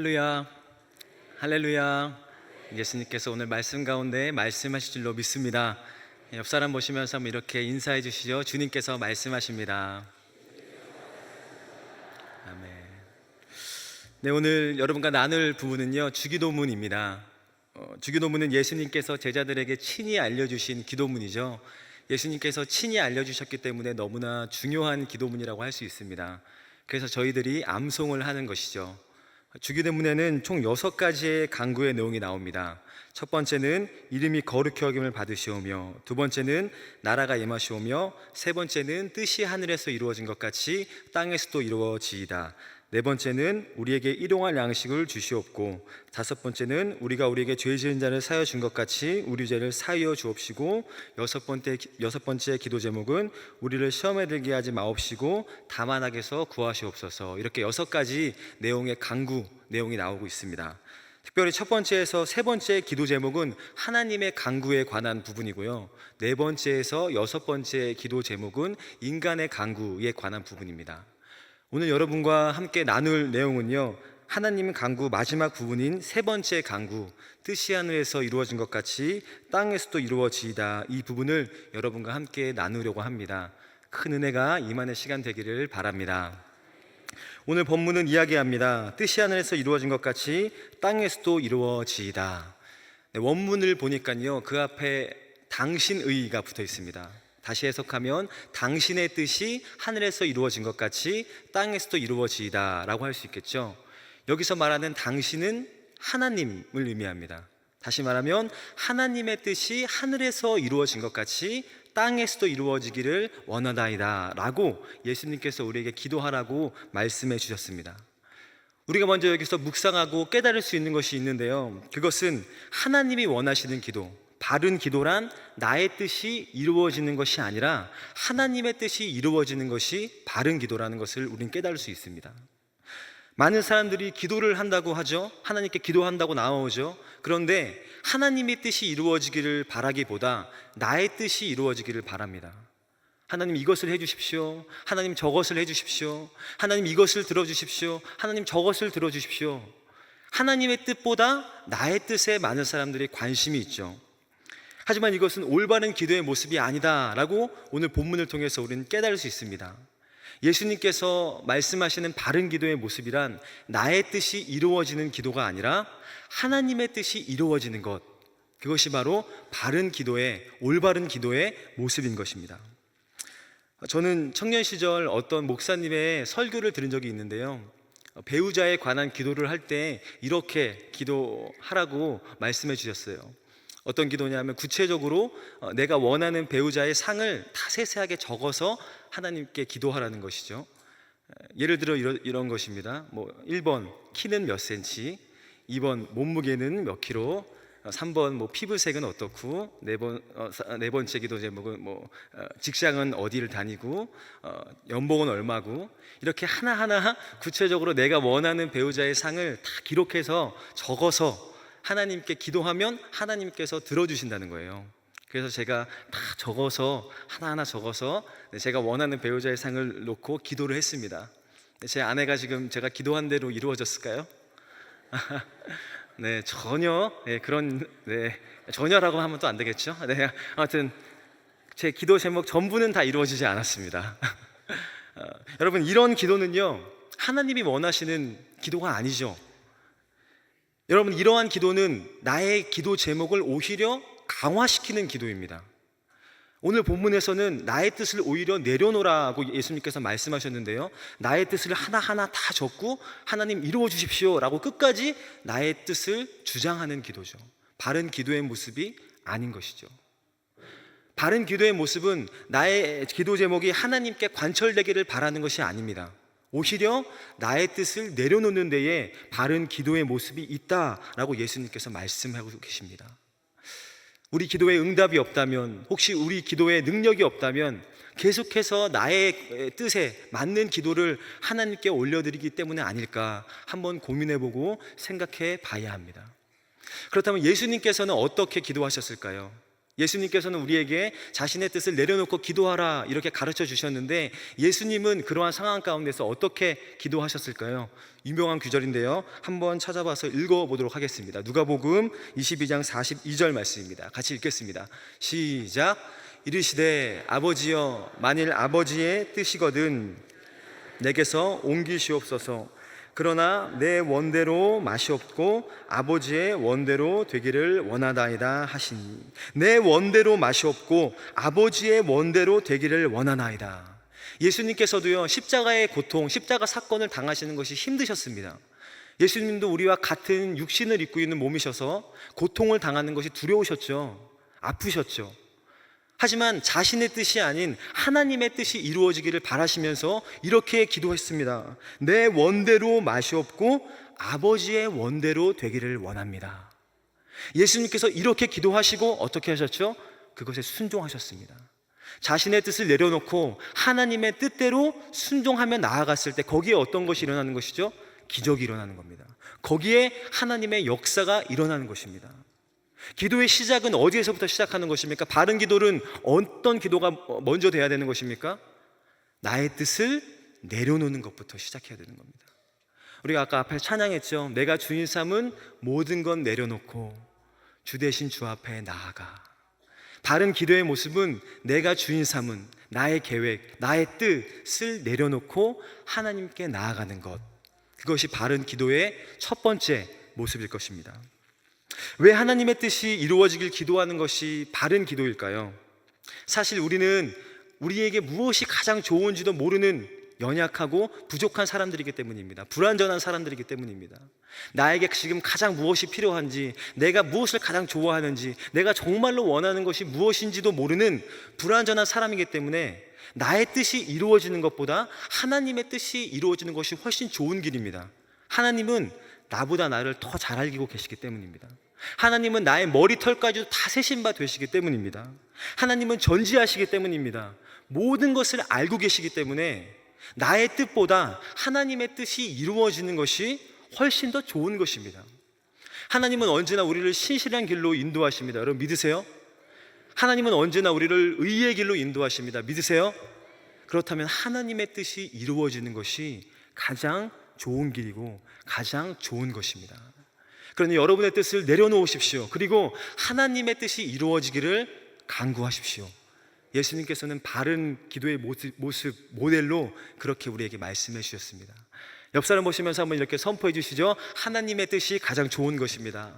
할렐루야, 할렐루야. 예수님께서 오늘 말씀 가운데 말씀하실 줄로 믿습니다. 옆 사람 보시면서 한번 이렇게 인사해 주시죠. 주님께서 말씀하십니다. 아멘. 네, 오늘 여러분과 나눌 부분은요, 주기도문입니다. 어, 주기도문은 예수님께서 제자들에게 친히 알려 주신 기도문이죠. 예수님께서 친히 알려 주셨기 때문에 너무나 중요한 기도문이라고 할 수 있습니다. 그래서 저희들이 암송을 하는 것이죠. 주기도문에는 총 여섯 가지의 강구의 내용이 나옵니다. 첫 번째는 이름이 거룩히 여김을 받으시오며, 두 번째는 나라가 임하시오며, 세 번째는 뜻이 하늘에서 이루어진 것 같이 땅에서도 이루어지이다. 네 번째는 우리에게 일용할 양식을 주시옵고, 다섯 번째는 우리가 우리에게 죄 지은 자를 사여 준 것 같이 우리 죄를 사여 주옵시고, 여섯 번째 여섯 번째 기도 제목은 우리를 시험에 들게 하지 마옵시고 다만 악에서 구하시옵소서. 이렇게 여섯 가지 내용의 강구 내용이 나오고 있습니다. 특별히 첫 번째에서 세 번째 기도 제목은 하나님의 강구에 관한 부분이고요. 네 번째에서 여섯 번째 기도 제목은 인간의 강구에 관한 부분입니다. 오늘 여러분과 함께 나눌 내용은요. 하나님 강구 마지막 부분인 세 번째 강구 뜻이 하늘에서 이루어진 것 같이 땅에서도 이루어지이다 이 부분을 여러분과 함께 나누려고 합니다. 큰 은혜가 임하는 시간 되기를 바랍니다. 오늘 본문은 이야기합니다. 뜻이 하늘에서 이루어진 것 같이 땅에서도 이루어지이다. 네, 원문을 보니까요 그 앞에 당신의가 붙어 있습니다. 다시 해석하면 당신의 뜻이 하늘에서 이루어진 것 같이 땅에서도 이루어지이다라고 할 수 있겠죠. 여기서 말하는 당신은 하나님을 의미합니다. 다시 말하면 하나님의 뜻이 하늘에서 이루어진 것 같이 땅에서도 이루어지기를 원하다이다라고 예수님께서 우리에게 기도하라고 말씀해 주셨습니다. 우리가 먼저 여기서 묵상하고 깨달을 수 있는 것이 있는데요. 그것은 하나님이 원하시는 기도, 바른 기도란 나의 뜻이 이루어지는 것이 아니라 하나님의 뜻이 이루어지는 것이 바른 기도라는 것을 우리는 깨달을 수 있습니다. 많은 사람들이 기도를 한다고 하죠. 하나님께 기도한다고 나오죠. 그런데 하나님의 뜻이 이루어지기를 바라기보다 나의 뜻이 이루어지기를 바랍니다. 하나님 이것을 해 주십시오. 하나님 저것을 해 주십시오. 하나님 이것을 들어 주십시오. 하나님 저것을 들어 주십시오. 하나님의 뜻보다 나의 뜻에 많은 사람들이 관심이 있죠. 하지만 이것은 올바른 기도의 모습이 아니다라고 오늘 본문을 통해서 우리는 깨달을 수 있습니다. 예수님께서 말씀하시는 바른 기도의 모습이란 나의 뜻이 이루어지는 기도가 아니라 하나님의 뜻이 이루어지는 것. 그것이 바로 바른 기도의 올바른 기도의 모습인 것입니다. 저는 청년 시절 어떤 목사님의 설교를 들은 적이 있는데요. 배우자에 관한 기도를 할 때 이렇게 기도하라고 말씀해 주셨어요. 어떤 기도냐면 구체적으로 어, 내가 원하는 배우자의 상을 다 세세하게 적어서 하나님께 기도하라는 것이죠. 예를 들어 이런, 이런 것입니다. 뭐 1번 키는 몇 센치, 2번 몸무게는 몇 킬로, 3번 뭐 피부색은 어떻고, 네, 번, 어, 사- 네 번째 기도 제목은 뭐 어, 직장은 어디를 다니고, 어, 연봉은 얼마고? 이렇게 하나하나 구체적으로 내가 원하는 배우자의 상을 다 기록해서 적어서 하나님께 기도하면 하나님께서 들어주신다는 거예요. 그래서 제가 다 적어서 하나하나 적어서 네, 제가 원하는 배우자의 상을 놓고 기도를 했습니다. 네, 제 아내가 지금 제가 기도한 대로 이루어졌을까요? 네, 전혀 네, 그런 네, 전혀라고 하면 또 안 되겠죠. 네, 아무튼 제 기도 제목 전부는 다 이루어지지 않았습니다. 어, 여러분 이런 기도는요 하나님이 원하시는 기도가 아니죠. 여러분 이러한 기도는 나의 기도 제목을 오히려 강화시키는 기도입니다. 오늘 본문에서는 나의 뜻을 오히려 내려놓으라고 예수님께서 말씀하셨는데요. 나의 뜻을 하나하나 다 적고 하나님 이루어 주십시오 라고 끝까지 나의 뜻을 주장하는 기도죠. 바른 기도의 모습이 아닌 것이죠. 바른 기도의 모습은 나의 기도 제목이 하나님께 관철되기를 바라는 것이 아닙니다. 오히려 나의 뜻을 내려놓는 데에 바른 기도의 모습이 있다라고 예수님께서 말씀하고 계십니다. 우리 기도에 응답이 없다면, 혹시 우리 기도에 능력이 없다면, 계속해서 나의 뜻에 맞는 기도를 하나님께 올려드리기 때문에 아닐까 한번 고민해보고 생각해 봐야 합니다. 그렇다면 예수님께서는 어떻게 기도하셨을까요? 예수님께서는 우리에게 자신의 뜻을 내려놓고 기도하라 이렇게 가르쳐 주셨는데 예수님은 그러한 상황 가운데서 어떻게 기도하셨을까요? 유명한 규절인데요. 한번 찾아봐서 읽어 보도록 하겠습니다. 누가복음 22장 42절 말씀입니다. 같이 읽겠습니다. 시작. 이르시되 아버지여 만일 아버지의 뜻이거든 내게서 옮기시옵소서. 그러나 내 원대로 맛이 없고 아버지의 원대로 되기를 원하나이다 하시니 내 원대로 맛이 없고 아버지의 원대로 되기를 원하나이다. 예수님께서도요 십자가의 고통, 십자가 사건을 당하시는 것이 힘드셨습니다. 예수님도 우리와 같은 육신을 입고 있는 몸이셔서 고통을 당하는 것이 두려우셨죠. 아프셨죠. 하지만 자신의 뜻이 아닌 하나님의 뜻이 이루어지기를 바라시면서 이렇게 기도했습니다. 내 원대로 맛이 없고 아버지의 원대로 되기를 원합니다. 예수님께서 이렇게 기도하시고 어떻게 하셨죠? 그것에 순종하셨습니다. 자신의 뜻을 내려놓고 하나님의 뜻대로 순종하며 나아갔을 때 거기에 어떤 것이 일어나는 것이죠? 기적이 일어나는 겁니다. 거기에 하나님의 역사가 일어나는 것입니다. 기도의 시작은 어디에서부터 시작하는 것입니까? 바른 기도는 어떤 기도가 먼저 돼야 되는 것입니까? 나의 뜻을 내려놓는 것부터 시작해야 되는 겁니다. 우리가 아까 앞에 찬양했죠. 내가 주인 삼은 모든 건 내려놓고 주 대신 주 앞에 나아가. 바른 기도의 모습은 내가 주인 삼은 나의 계획, 나의 뜻을 내려놓고 하나님께 나아가는 것. 그것이 바른 기도의 첫 번째 모습일 것입니다. 왜 하나님의 뜻이 이루어지길 기도하는 것이 바른 기도일까요? 사실 우리는 우리에게 무엇이 가장 좋은지도 모르는 연약하고 부족한 사람들이기 때문입니다. 불완전한 사람들이기 때문입니다. 나에게 지금 가장 무엇이 필요한지, 내가 무엇을 가장 좋아하는지, 내가 정말로 원하는 것이 무엇인지도 모르는 불완전한 사람이기 때문에 나의 뜻이 이루어지는 것보다 하나님의 뜻이 이루어지는 것이 훨씬 좋은 길입니다. 하나님은 나보다 나를 더 잘 알고 계시기 때문입니다. 하나님은 나의 머리털까지도 다 세신 바 되시기 때문입니다. 하나님은 전지하시기 때문입니다. 모든 것을 알고 계시기 때문에 나의 뜻보다 하나님의 뜻이 이루어지는 것이 훨씬 더 좋은 것입니다. 하나님은 언제나 우리를 신실한 길로 인도하십니다. 여러분 믿으세요? 하나님은 언제나 우리를 의의 길로 인도하십니다. 믿으세요? 그렇다면 하나님의 뜻이 이루어지는 것이 가장 좋은 길이고 가장 좋은 것입니다. 그러니 여러분의 뜻을 내려놓으십시오. 그리고 하나님의 뜻이 이루어지기를 간구하십시오. 예수님께서는 바른 기도의 모습, 모습, 모델로 그렇게 우리에게 말씀해 주셨습니다. 옆 사람 보시면서 한번 이렇게 선포해 주시죠. 하나님의 뜻이 가장 좋은 것입니다.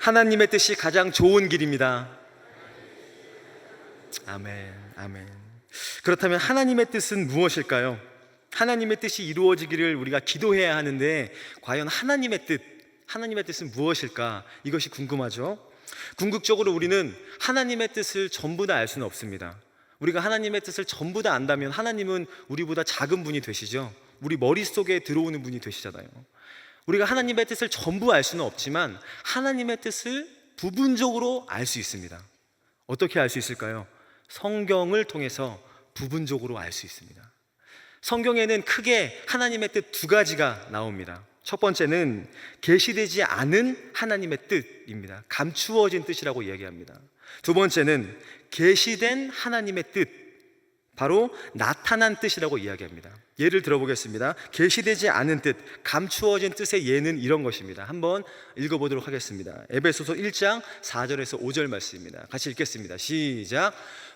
하나님의 뜻이 가장 좋은 길입니다. 아멘, 아멘. 그렇다면 하나님의 뜻은 무엇일까요? 하나님의 뜻이 이루어지기를 우리가 기도해야 하는데 과연 하나님의 뜻, 하나님의 뜻은 무엇일까? 이것이 궁금하죠. 궁극적으로 우리는 하나님의 뜻을 전부 다 알 수는 없습니다. 우리가 하나님의 뜻을 전부 다 안다면 하나님은 우리보다 작은 분이 되시죠. 우리 머릿속에 들어오는 분이 되시잖아요. 우리가 하나님의 뜻을 전부 알 수는 없지만 하나님의 뜻을 부분적으로 알 수 있습니다. 어떻게 알 수 있을까요? 성경을 통해서 부분적으로 알 수 있습니다. 성경에는 크게 하나님의 뜻 두 가지가 나옵니다. 첫 번째는 계시되지 않은 하나님의 뜻입니다. 감추어진 뜻이라고 이야기합니다. 두 번째는 계시된 하나님의 뜻, 바로 나타난 뜻이라고 이야기합니다. 예를 들어보겠습니다. 계시되지 않은 뜻, 감추어진 뜻의 예는 이런 것입니다. 한번 읽어보도록 하겠습니다. 에베소서 1장 4절에서 5절 말씀입니다. 같이 읽겠습니다. 시작.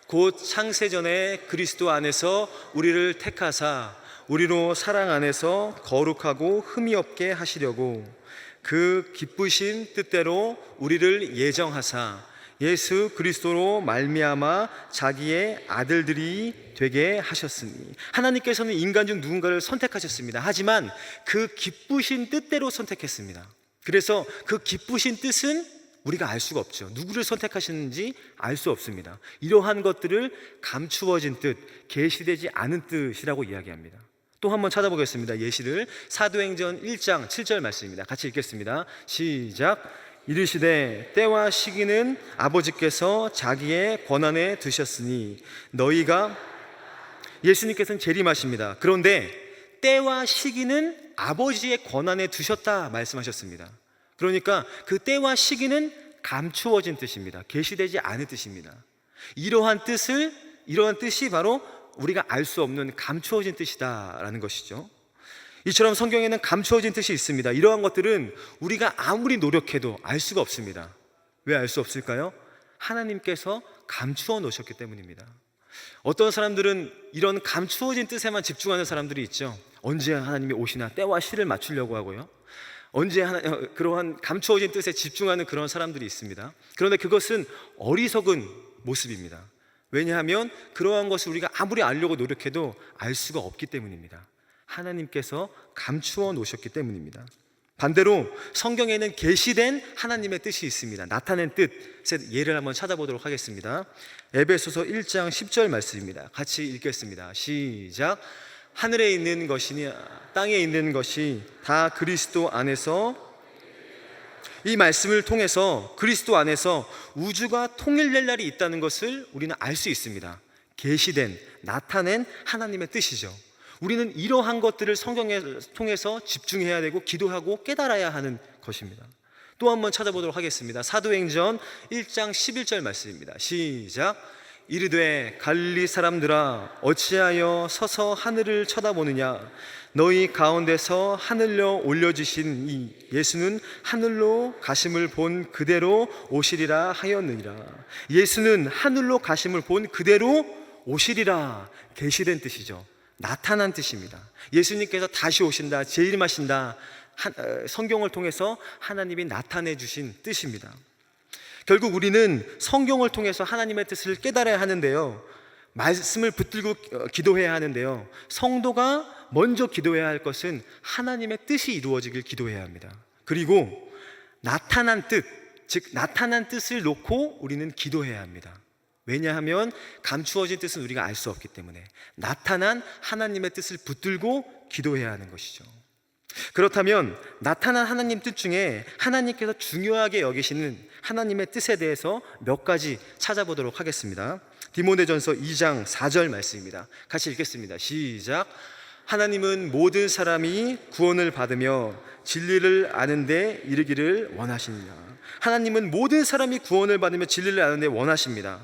곧 창세전에 그리스도 안에서 우리를 택하사 우리로 사랑 안에서 거룩하고 흠이 없게 하시려고 그 기쁘신 뜻대로 우리를 예정하사 예수 그리스도로 말미암아 자기의 아들들이 되게 하셨으니 하나님께서는 인간 중 누군가를 선택하셨습니다. 하지만 그 기쁘신 뜻대로 선택했습니다. 그래서 그 기쁘신 뜻은 우리가 알 수가 없죠. 누구를 선택하시는지 알 수 없습니다. 이러한 것들을 감추어진 뜻, 계시되지 않은 뜻이라고 이야기합니다. 또 한번 찾아보겠습니다. 예시를 사도행전 1장 7절 말씀입니다. 같이 읽겠습니다. 시작. 이르시되 때와 시기는 아버지께서 자기의 권한에 두셨으니 너희가 예수님께서는 재림하십니다. 그런데 때와 시기는 아버지의 권한에 두셨다 말씀하셨습니다. 그러니까 그 때와 시기는 감추어진 뜻입니다. 계시되지 않은 뜻입니다. 이러한 뜻을 이러한 뜻이 바로 우리가 알 수 없는 감추어진 뜻이다라는 것이죠. 이처럼 성경에는 감추어진 뜻이 있습니다. 이러한 것들은 우리가 아무리 노력해도 알 수가 없습니다. 왜 알 수 없을까요? 하나님께서 감추어 놓으셨기 때문입니다. 어떤 사람들은 이런 감추어진 뜻에만 집중하는 사람들이 있죠. 언제 하나님이 오시나 때와 시를 맞추려고 하고요. 언제 하나 어, 그러한 감추어진 뜻에 집중하는 그런 사람들이 있습니다. 그런데 그것은 어리석은 모습입니다. 왜냐하면 그러한 것을 우리가 아무리 알려고 노력해도 알 수가 없기 때문입니다. 하나님께서 감추어 놓으셨기 때문입니다. 반대로 성경에는 계시된 하나님의 뜻이 있습니다. 나타낸 뜻의 예를 한번 찾아보도록 하겠습니다. 에베소서 1장 10절 말씀입니다. 같이 읽겠습니다. 시작. 하늘에 있는 것이니 땅에 있는 것이 다 그리스도 안에서 이 말씀을 통해서 그리스도 안에서 우주가 통일될 날이 있다는 것을 우리는 알 수 있습니다. 계시된 나타낸 하나님의 뜻이죠. 우리는 이러한 것들을 성경에 통해서 집중해야 되고 기도하고 깨달아야 하는 것입니다. 또 한번 찾아보도록 하겠습니다. 사도행전 1장 11절 말씀입니다. 시작. 이르되 갈릴리 사람들아 어찌하여 서서 하늘을 쳐다보느냐? 너희 가운데서 하늘로 올려지신 이 예수는 하늘로 가심을 본 그대로 오시리라 하였느니라. 예수는 하늘로 가심을 본 그대로 오시리라 계시된 뜻이죠. 나타난 뜻입니다. 예수님께서 다시 오신다 재림하신다 한- 어, 성경을 통해서 하나님이 나타내 주신 뜻입니다 결국 우리는 성경을 통해서 하나님의 뜻을 깨달아야 하는데요. 말씀을 붙들고 어, 기도해야 하는데요. 성도가 먼저 기도해야 할 것은 하나님의 뜻이 이루어지길 기도해야 합니다. 그리고 나타난 뜻, 즉 나타난 뜻을 놓고 우리는 기도해야 합니다. 왜냐하면 감추어진 뜻은 우리가 알 수 없기 때문에 나타난 하나님의 뜻을 붙들고 기도해야 하는 것이죠. 그렇다면 나타난 하나님 뜻 중에 하나님께서 중요하게 여기시는 하나님의 뜻에 대해서 몇 가지 찾아보도록 하겠습니다. 디모데전서 2장 4절 말씀입니다. 같이 읽겠습니다. 시작. 하나님은 모든 사람이 구원을 받으며 진리를 아는데 이르기를 원하십니다. 하나님은 모든 사람이 구원을 받으며 진리를 아는데 원하십니다.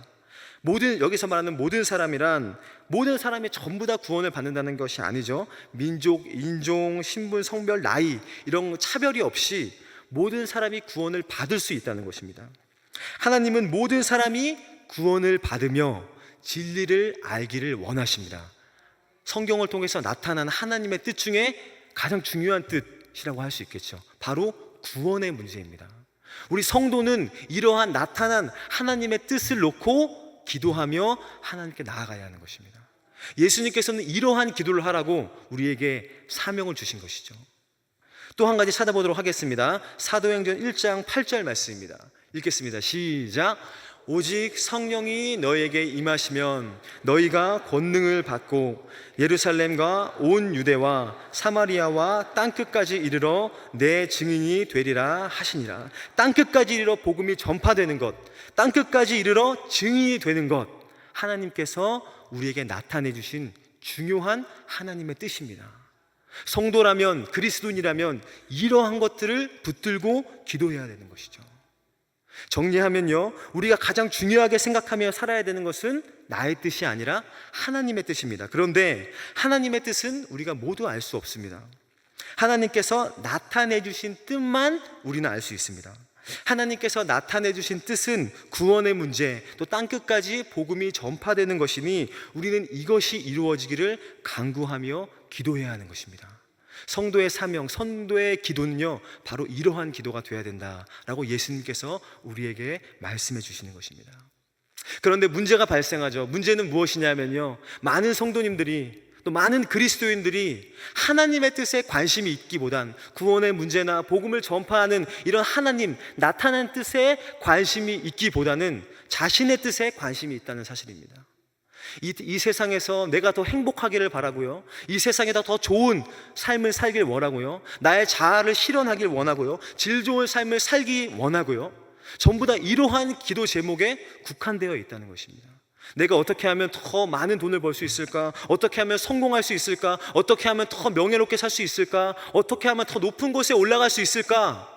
모든 여기서 말하는 모든 사람이란 모든 사람이 전부 다 구원을 받는다는 것이 아니죠. 민족, 인종, 신분, 성별, 나이 이런 차별이 없이 모든 사람이 구원을 받을 수 있다는 것입니다. 하나님은 모든 사람이 구원을 받으며 진리를 알기를 원하십니다. 성경을 통해서 나타난 하나님의 뜻 중에 가장 중요한 뜻이라고 할 수 있겠죠. 바로 구원의 문제입니다. 우리 성도는 이러한 나타난 하나님의 뜻을 놓고 기도하며 하나님께 나아가야 하는 것입니다. 예수님께서는 이러한 기도를 하라고 우리에게 사명을 주신 것이죠. 또 한 가지 찾아보도록 하겠습니다. 사도행전 1장 8절 말씀입니다. 읽겠습니다. 시작. 오직 성령이 너에게 임하시면 너희가 권능을 받고 예루살렘과 온 유대와 사마리아와 땅 끝까지 이르러 내 증인이 되리라 하시니라. 땅 끝까지 이르러 복음이 전파되는 것, 땅 끝까지 이르러 증인이 되는 것, 하나님께서 우리에게 나타내 주신 중요한 하나님의 뜻입니다. 성도라면 그리스도인이라면 이러한 것들을 붙들고 기도해야 되는 것이죠. 정리하면요, 우리가 가장 중요하게 생각하며 살아야 되는 것은 나의 뜻이 아니라 하나님의 뜻입니다. 그런데 하나님의 뜻은 우리가 모두 알 수 없습니다. 하나님께서 나타내 주신 뜻만 우리는 알 수 있습니다. 하나님께서 나타내 주신 뜻은 구원의 문제, 또 땅끝까지 복음이 전파되는 것이니 우리는 이것이 이루어지기를 간구하며 기도해야 하는 것입니다. 성도의 사명, 선도의 기도는요, 바로 이러한 기도가 되어야 된다라고 예수님께서 우리에게 말씀해 주시는 것입니다. 그런데 문제가 발생하죠. 문제는 무엇이냐면요. 많은 성도님들이 또 많은 그리스도인들이 하나님의 뜻에 관심이 있기보단 구원의 문제나 복음을 전파하는 이런 하나님 나타난 뜻에 관심이 있기보다는 자신의 뜻에 관심이 있다는 사실입니다. 이, 이 세상에서 내가 더 행복하기를 바라고요. 이 세상에다 더 좋은 삶을 살길 원하고요. 나의 자아를 실현하길 원하고요. 질 좋은 삶을 살기 원하고요. 전부 다 이러한 기도 제목에 국한되어 있다는 것입니다. 내가 어떻게 하면 더 많은 돈을 벌 수 있을까? 어떻게 하면 성공할 수 있을까? 어떻게 하면 더 명예롭게 살 수 있을까? 어떻게 하면 더 높은 곳에 올라갈 수 있을까?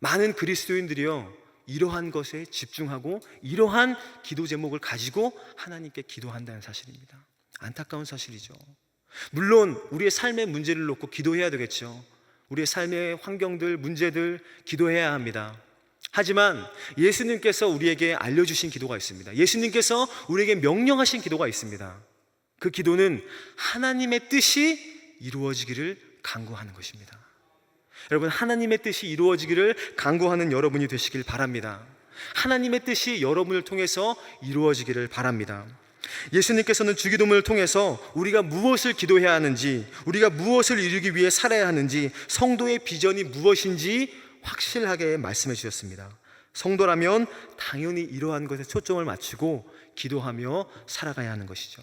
많은 그리스도인들이요. 이러한 것에 집중하고 이러한 기도 제목을 가지고 하나님께 기도한다는 사실입니다. 안타까운 사실이죠. 물론 우리의 삶의 문제를 놓고 기도해야 되겠죠. 우리의 삶의 환경들, 문제들 기도해야 합니다. 하지만 예수님께서 우리에게 알려주신 기도가 있습니다. 예수님께서 우리에게 명령하신 기도가 있습니다. 그 기도는 하나님의 뜻이 이루어지기를 간구하는 것입니다. 여러분, 하나님의 뜻이 이루어지기를 간구하는 여러분이 되시길 바랍니다. 하나님의 뜻이 여러분을 통해서 이루어지기를 바랍니다. 예수님께서는 주기도문을 통해서 우리가 무엇을 기도해야 하는지, 우리가 무엇을 이루기 위해 살아야 하는지, 성도의 비전이 무엇인지 확실하게 말씀해 주셨습니다. 성도라면 당연히 이러한 것에 초점을 맞추고 기도하며 살아가야 하는 것이죠.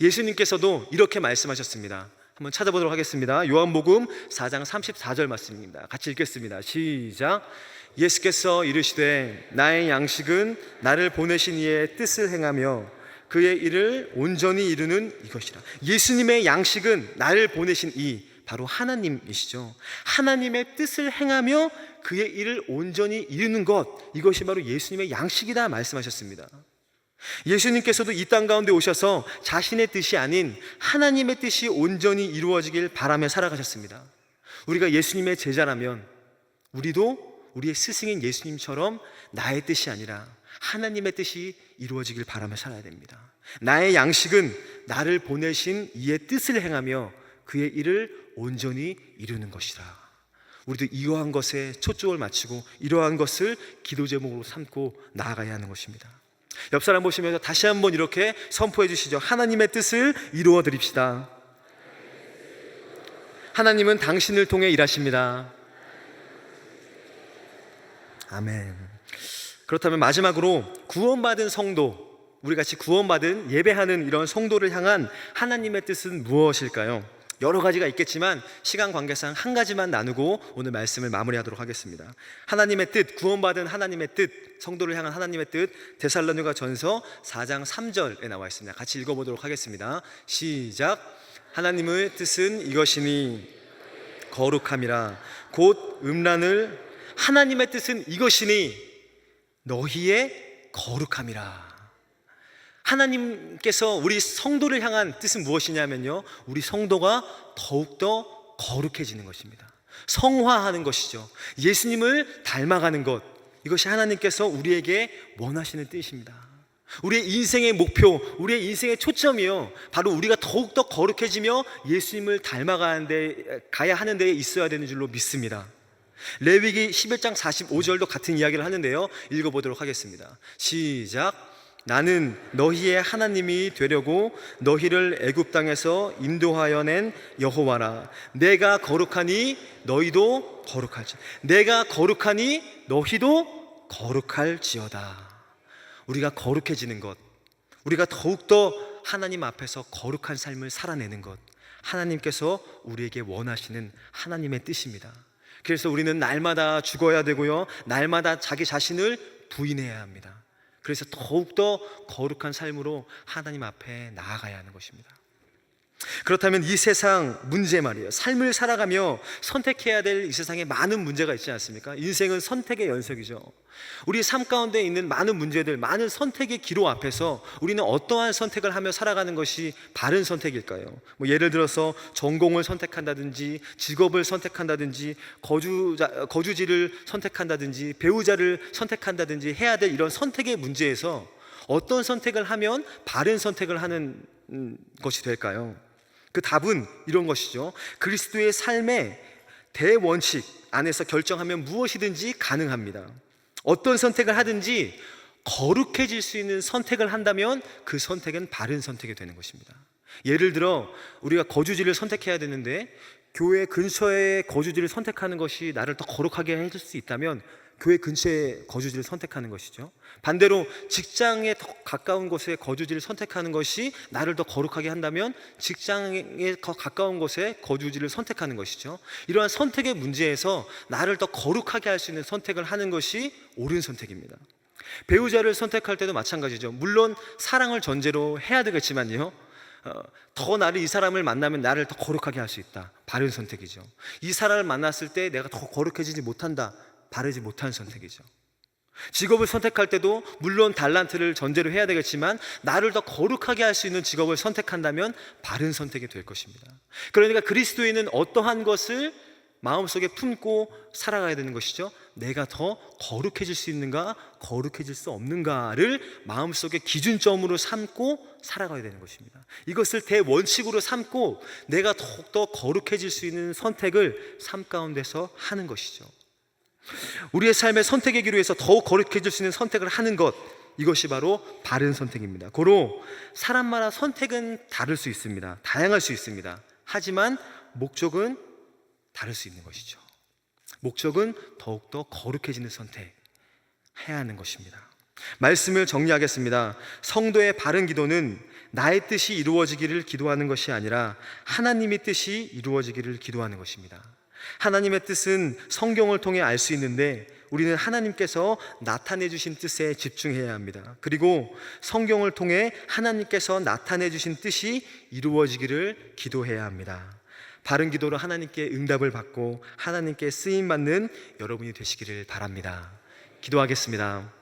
예수님께서도 이렇게 말씀하셨습니다. 한번 찾아보도록 하겠습니다. 요한복음 4장 34절 말씀입니다. 같이 읽겠습니다. 시작. 예수께서 이르시되 나의 양식은 나를 보내신 이의 뜻을 행하며 그의 일을 온전히 이루는 이것이라. 예수님의 양식은 나를 보내신 이 바로 하나님이시죠. 하나님의 뜻을 행하며 그의 일을 온전히 이루는 것 이것이 바로 예수님의 양식이다 말씀하셨습니다. 예수님께서도 이 땅 가운데 오셔서 자신의 뜻이 아닌 하나님의 뜻이 온전히 이루어지길 바라며 살아가셨습니다. 우리가 예수님의 제자라면 우리도 우리의 스승인 예수님처럼 나의 뜻이 아니라 하나님의 뜻이 이루어지길 바라며 살아야 됩니다. 나의 양식은 나를 보내신 이의 뜻을 행하며 그의 일을 온전히 이루는 것이다. 우리도 이러한 것에 초점을 맞추고 이러한 것을 기도 제목으로 삼고 나아가야 하는 것입니다. 옆 사람 보시면서 다시 한번 이렇게 선포해 주시죠. 하나님의 뜻을 이루어 드립시다. 하나님은 당신을 통해 일하십니다. 아멘. 그렇다면 마지막으로 구원받은 성도, 우리 같이 구원받은 예배하는 이런 성도를 향한 하나님의 뜻은 무엇일까요? 여러 가지가 있겠지만 시간 관계상 한 가지만 나누고 오늘 말씀을 마무리하도록 하겠습니다. 하나님의 뜻, 구원받은 하나님의 뜻, 성도를 향한 하나님의 뜻, 데살로니가 전서 4장 3절에 나와 있습니다. 같이 읽어보도록 하겠습니다. 시작. 하나님의 뜻은 이것이니 거룩함이라 곧 음란을 하나님의 뜻은 이것이니 너희의 거룩함이라. 하나님께서 우리 성도를 향한 뜻은 무엇이냐면요. 우리 성도가 더욱더 거룩해지는 것입니다. 성화하는 것이죠. 예수님을 닮아가는 것. 이것이 하나님께서 우리에게 원하시는 뜻입니다. 우리의 인생의 목표, 우리의 인생의 초점이요. 바로 우리가 더욱더 거룩해지며 예수님을 닮아가는데, 가야 하는 데에 있어야 되는 줄로 믿습니다. 레위기 11장 45절도 같은 이야기를 하는데요. 읽어보도록 하겠습니다. 시작. 나는 너희의 하나님이 되려고 너희를 애굽 땅에서 인도하여 낸 여호와라. 내가 거룩하니 너희도 거룩하지. 내가 거룩하니 너희도 거룩할지어다. 우리가 거룩해지는 것, 우리가 더욱 더 하나님 앞에서 거룩한 삶을 살아내는 것, 하나님께서 우리에게 원하시는 하나님의 뜻입니다. 그래서 우리는 날마다 죽어야 되고요, 날마다 자기 자신을 부인해야 합니다. 그래서 더욱더 거룩한 삶으로 하나님 앞에 나아가야 하는 것입니다. 그렇다면 이 세상 문제 말이에요. 삶을 살아가며 선택해야 될 이 세상에 많은 문제가 있지 않습니까? 인생은 선택의 연속이죠. 우리 삶 가운데 있는 많은 문제들, 많은 선택의 기로 앞에서 우리는 어떠한 선택을 하며 살아가는 것이 바른 선택일까요? 뭐 예를 들어서 전공을 선택한다든지, 직업을 선택한다든지, 거주자, 거주지를 선택한다든지, 배우자를 선택한다든지 해야 될 이런 선택의 문제에서 어떤 선택을 하면 바른 선택을 하는 음, 것이 될까요? 그 답은 이런 것이죠. 그리스도의 삶의 대원칙 안에서 결정하면 무엇이든지 가능합니다. 어떤 선택을 하든지 거룩해질 수 있는 선택을 한다면 그 선택은 바른 선택이 되는 것입니다. 예를 들어 우리가 거주지를 선택해야 되는데 교회 근처에 거주지를 선택하는 것이 나를 더 거룩하게 해줄 수 있다면 교회 근처에 거주지를 선택하는 것이죠. 반대로 직장에 더 가까운 곳에 거주지를 선택하는 것이 나를 더 거룩하게 한다면 직장에 더 가까운 곳에 거주지를 선택하는 것이죠. 이러한 선택의 문제에서 나를 더 거룩하게 할 수 있는 선택을 하는 것이 옳은 선택입니다. 배우자를 선택할 때도 마찬가지죠. 물론 사랑을 전제로 해야 되겠지만요. 어, 더 나를 이 사람을 만나면 나를 더 거룩하게 할 수 있다. 바른 선택이죠. 이 사람을 만났을 때 내가 더 거룩해지지 못한다. 바르지 못한 선택이죠. 직업을 선택할 때도 물론 달란트를 전제로 해야 되겠지만 나를 더 거룩하게 할 수 있는 직업을 선택한다면 바른 선택이 될 것입니다. 그러니까 그리스도인은 어떠한 것을 마음속에 품고 살아가야 되는 것이죠. 내가 더 거룩해질 수 있는가, 거룩해질 수 없는가를 마음속에 기준점으로 삼고 살아가야 되는 것입니다. 이것을 대원칙으로 삼고 내가 더욱더 거룩해질 수 있는 선택을 삶 가운데서 하는 것이죠. 우리의 삶의 선택의 기로 해서 더욱 거룩해질 수 있는 선택을 하는 것 이것이 바로 바른 선택입니다. 고로 사람마다 선택은 다를 수 있습니다. 다양할 수 있습니다. 하지만 목적은 다를 수 있는 것이죠. 목적은 더욱더 거룩해지는 선택 해야 하는 것입니다. 말씀을 정리하겠습니다. 성도의 바른 기도는 나의 뜻이 이루어지기를 기도하는 것이 아니라 하나님의 뜻이 이루어지기를 기도하는 것입니다. 하나님의 뜻은 성경을 통해 알 수 있는데 우리는 하나님께서 나타내 주신 뜻에 집중해야 합니다. 그리고 성경을 통해 하나님께서 나타내 주신 뜻이 이루어지기를 기도해야 합니다. 바른 기도로 하나님께 응답을 받고 하나님께 쓰임 받는 여러분이 되시기를 바랍니다. 기도하겠습니다.